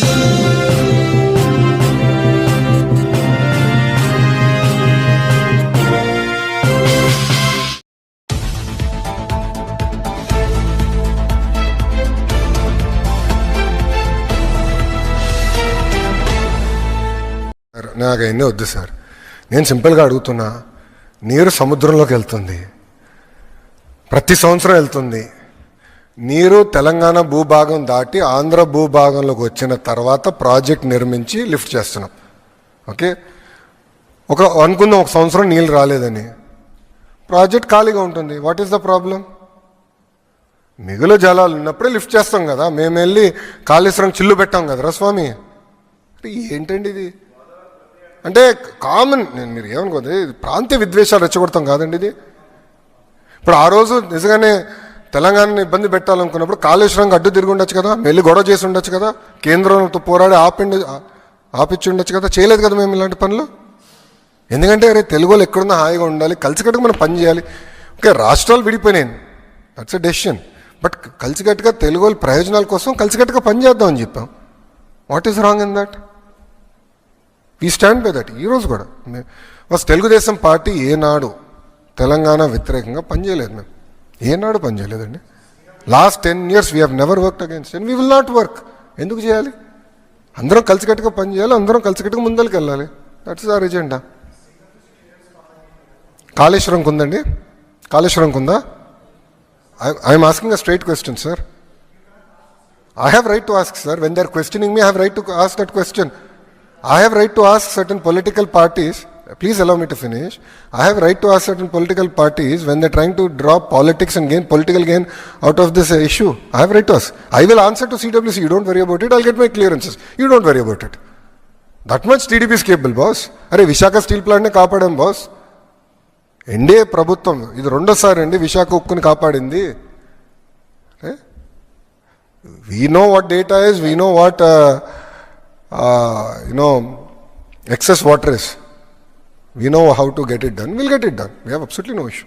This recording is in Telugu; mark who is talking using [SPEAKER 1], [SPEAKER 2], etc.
[SPEAKER 1] సార్, నాకు అవన్నీ వద్దు సార్. నేను సింపుల్గా అడుగుతున్నా నీరు సముద్రంలోకి వెళ్తుంది. ప్రతి సంవత్సరం వెళ్తుంది. నీరు తెలంగాణ భూభాగం దాటి ఆంధ్ర భూభాగంలోకి వచ్చిన తర్వాత ప్రాజెక్ట్ నిర్మించి లిఫ్ట్ చేస్తున్నాం. ఓకే? ఒక అనుకుందాం ఒక సంవత్సరం నీళ్ళు రాలేదని. ప్రాజెక్ట్ ఖాళీగా ఉంటుంది. వాట్ ఈస్ ద ప్రాబ్లం మిగులు జలాలు ఉన్నప్పుడే లిఫ్ట్ చేస్తాం కదా. మేము వెళ్ళి కాళేశ్వరం చిల్లు పెట్టాం కదరా స్వామి. ఏంటండి ఇది? అంటే కామన్ నేను మీరు ఏమనుకోండి ఇది ప్రాంతీయ విద్వేషాలు రెచ్చగొడతాం కాదండి ఇది. ఇప్పుడు ఆ రోజు నిజంగానే తెలంగాణని ఇబ్బంది పెట్టాలనుకున్నప్పుడు కాళేశ్వరంకి అడ్డు తిరిగి ఉండొచ్చు కదా వెళ్ళి గొడవ చేసి ఉండొచ్చు కదా కేంద్రంతో పోరాడి ఆపిండి ఆపిచ్చి ఉండొచ్చు కదా చేయలేదు కదా మేము ఇలాంటి పనులు? ఎందుకంటే అరే తెలుగు వాళ్ళు ఎక్కడున్నా హాయిగా ఉండాలి కలిసికట్టుగా మనం పని చేయాలి. ఓకే రాష్ట్రాలు విడిపోయినాయి. దట్స్ ఎ డెసిషన్ బట్ కలిసికట్టుగా తెలుగు వాళ్ళ ప్రయోజనాల కోసం కలిసికట్టుగా పనిచేద్దామని చెప్పాం. What is wrong in that we stand by that ఈరోజు కూడా. ఫస్ట్ తెలుగుదేశం పార్టీ ఏనాడు తెలంగాణ వ్యతిరేకంగా పనిచేయలేదు మేము. ఏనాడు పనిచేయలేదండి last ten years we have never work against and we will not work ఎందుకు చేయాలి? అందరం కలిసికట్టుగా పని చేయాలి అందరం కలిసికట్టుగా ముందరికి వెళ్ళాలి. దట్స్ ఆర్ ఎజెండా కాళేశ్వరంకి ఉందండి. కాళేశ్వరంకి ఉందా? I'm asking a straight question sir I have right to ask sir when they are questioning me have right to ask that question I have right to ask certain political parties Please allow me to finish. I have right to ask certain political parties when they're trying to draw politics and gain political gain out of this uh, issue. I have right to ask. I will answer to CWC. You don't worry about it. I'll get my clearances. You don't worry about it. That much TDP is capable, boss. అరే విశాఖ స్టీల్ ప్లాంట్ని కాపాడాం బాస్ ఎన్డీఏ ప్రభుత్వం ఇది రెండోసారి అండి విశాఖ ఉక్కుని కాపాడింది ఏ? we know what data is, we know what, uh, uh, you we know how to get it done. We'll get it done. We have absolutely no issue.